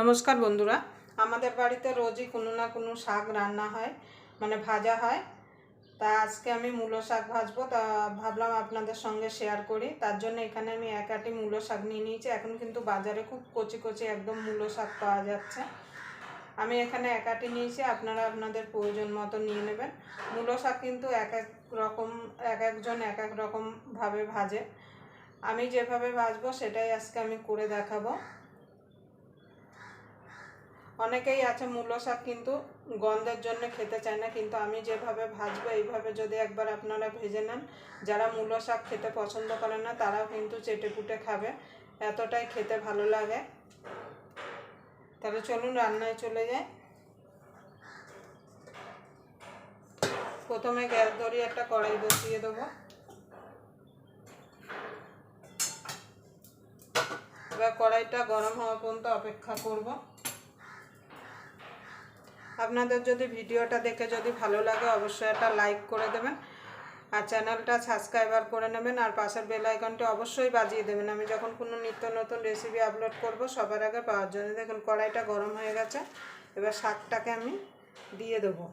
নমস্কার বন্ধুরা। আমাদের বাড়িতে রোজই কোনো না কোনো শাক রান্না হয় মানে ভাজা হয়। তা আজকে আমি মূলো শাক ভাজবো। তা ভাবলাম আপনাদের সঙ্গে শেয়ার করি। তার জন্য এখানে আমি এক আটি মূলো শাক নিয়ে নিয়েছি। এখন কিন্তু বাজারে খুব কচি কচি একদম মূলো শাক পাওয়া যাচ্ছে। আমি এখানে এক আটি নিয়েছি। আপনারা আপনাদের প্রয়োজন মতো নিয়ে নেবেন। মূলো শাক কিন্তু এক এক রকম, এক একজন এক এক রকমভাবে ভাজে। আমি যেভাবে ভাজবো সেটাই আজকে আমি করে দেখাবো। অনেকেই আছে মূলো শাক কিন্তু গন্ধের জন্য খেতে চায় না, কিন্তু আমি যেভাবে ভাজবো, এইভাবে যদি একবার আপনারা ভেজে নেন, যারা মূলো শাক খেতে পছন্দ করে না, তারাও কিন্তু চেটে পুটে খাবে, এতটাই খেতে ভালো লাগে। তাহলে চলুন রান্নায় চলে যাই। প্রথমে গ্যাস ধরিয়ে একটা কড়াই বসিয়ে দেবো। এবার কড়াইটা গরম হওয়া পর্যন্ত অপেক্ষা করব। আপনাদের যদি ভিডিওটা দেখে যদি ভালো লাগে, অবশ্যই একটা লাইক করে দেবেন। আর চ্যানেলটা সাবস্ক্রাইবার করে নেবেন। আর পাশের বেল আইকনটি অবশ্যই বাজিয়ে দেবেন। আমি যখন কোনো নিত্য নতুন রেসিপি আপলোড করব, সবার আগে পাওয়ার জন্য দেখুন কড়াইটা গরম হয়ে গেছে। এবার শাকটাকে আমি দিয়ে দেবো।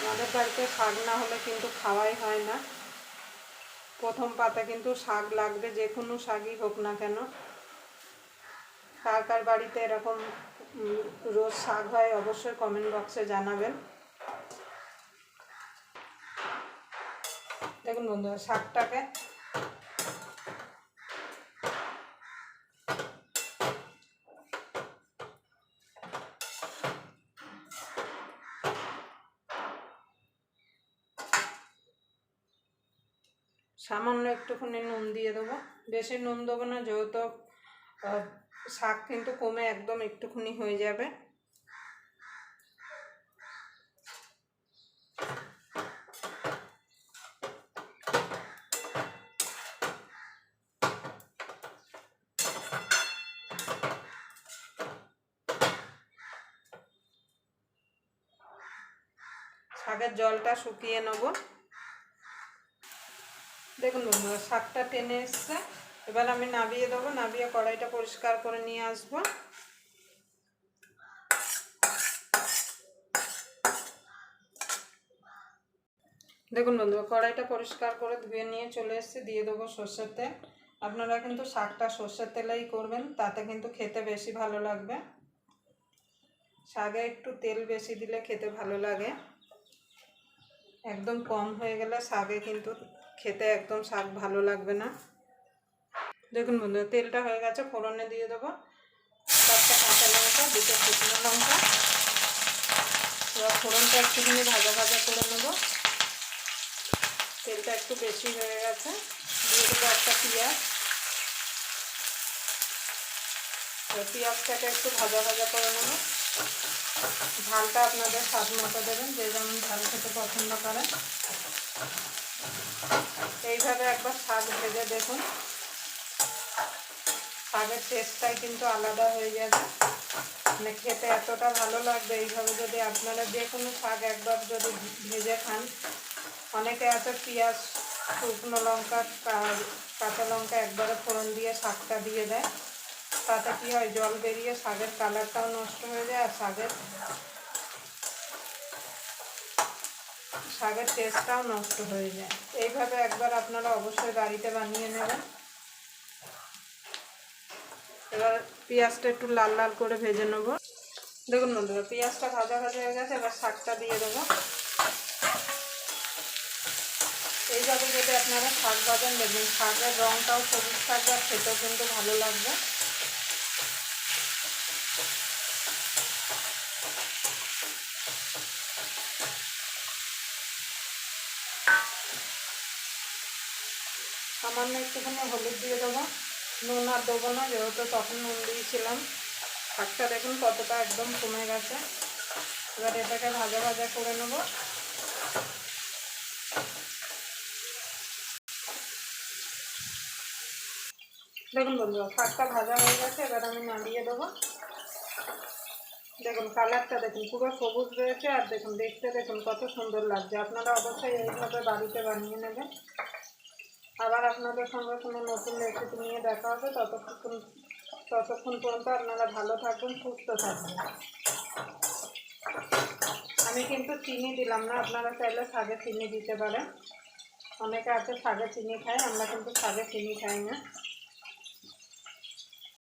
আমাদের বাড়িতে শাক না হলে কিন্তু খাওয়াই হয় না। প্রথম পাতা কিন্তু শাক লাগবে, যে কোনো শাকই হোক না কেন। কার কার বাড়িতে এরকম রোজ শাক হয় অবশ্যই কমেন্ট বক্সে জানাবেন। দেখুন বন্ধুরা, শাকটাকে সামান্য একটুখানি নুন দিয়ে দেবো। বেশি নুন দেবো না, যেহেতু শাক কিন্তু কমে একদম একটুখানি হয়ে যাবে। শাকের জলটা শুকিয়ে নেব। দেখুন বন্ধুরা, শাকটা টেনে এসছে। এবার আমি নাবিয়ে দেবো, নাবিয়ে কড়াইটা পরিষ্কার করে নিয়ে আসব। দেখুন বন্ধুরা, কড়াইটা পরিষ্কার করে ধুয়ে নিয়ে চলে এসেছি, দিয়ে দেবো সর্ষের তেল। আপনারা কিন্তু শাকটা সর্ষের তেলেই করবেন, তাতে কিন্তু খেতে বেশি ভালো লাগবে। শাকে একটু তেল বেশি দিলে খেতে ভালো লাগে। একদম কম হয়ে গেলে শাকে কিন্তু খেতে একদম শাক ভালো লাগবে না। দেখুন বন্ধু তেলটা হয়ে গেছে, ফোড়নে দিয়ে দেবো। চারটা কাঁচা লঙ্কা, দুটো শুকনো লঙ্কা। এবার ফোড়নটা একটুখানি ভাজা ভাজা করে নেব। তেলটা একটু বেশি হয়ে গেছে, দিয়ে দেবো একটা পেঁয়াজ। পেঁয়াজটাকে একটু ভাজা ভাজা করে নেব। ঝালটা আপনাদের স্বাদ মতো দেবেন, যে যেমন ঝাল খেতে পছন্দ করেন। এইভাবে একবার শাক ভেজে দেখুন। শাকের টেস্টটাই কিন্তু আলাদা হয়ে যাবে। মানে খেতে এতটা ভালো লাগবে, এইভাবে যদি আপনারা যে কোনো শাক একবার যদি ভেজে খান। অনেকে আছে পেঁয়াজ, শুকনো লঙ্কা কাঁচা লঙ্কা একবারে ফোড়ন দিয়ে শাকটা দিয়ে দেয়। তাতে কী হয়, জল বেরিয়ে শাকের কালারটাও নষ্ট হয়ে যায়, আর শাকের শাকের টেস্টটাও নষ্ট হয়ে যায়। এইভাবে একবার আপনারা অবশ্যই বাড়িতে বানিয়ে নেবেন। এবার পেঁয়াজটা একটু লাল লাল করে ভেজে নেব। দেখুন বন্ধুরা, পেঁয়াজটা ভাজা ভাজা হয়ে গেছে, এবার শাকটা দিয়ে দেবো। এইভাবে যদি আপনারা শাক ভাজেন দেখবেন শাকের রঙটাও সবুজ থাকবে আর খেতেও কিন্তু ভালো লাগবে। সামান্য একটুখানি হলুদ দিয়ে দেবো। নুন আর দেবো না, যেহেতু তখন নুন দিয়েছিলাম। শাকটা দেখুন কতটা একদম কমে গেছে। এবার এটাকে ভাজা ভাজা করে নেব। দেখুন বন্ধুরা, শাকটা ভাজা হয়ে গেছে, এবার আমি নামিয়ে দেবো। দেখুন কালারটা দেখুন, পুরো সবুজ রয়েছে, আর দেখুন দেখতে দেখুন কত সুন্দর লাগছে। আপনারা অবশ্যই এইভাবে বাড়িতে বানিয়ে নেবেন। আপনাদের সঙ্গে কোনো নতুন রেসিপি নিয়ে দেখা হবে, ততক্ষণ ততক্ষণ পর্যন্ত আপনারা ভালো থাকবেন সুস্থ থাকবেন আমি কিন্তু চিনি দিলাম না, আপনারা চাইলে শাগে চিনি দিতে পারেন। অনেকে আছে শাগে চিনি খায়, আমরা কিন্তু শাগে চিনি খাই না।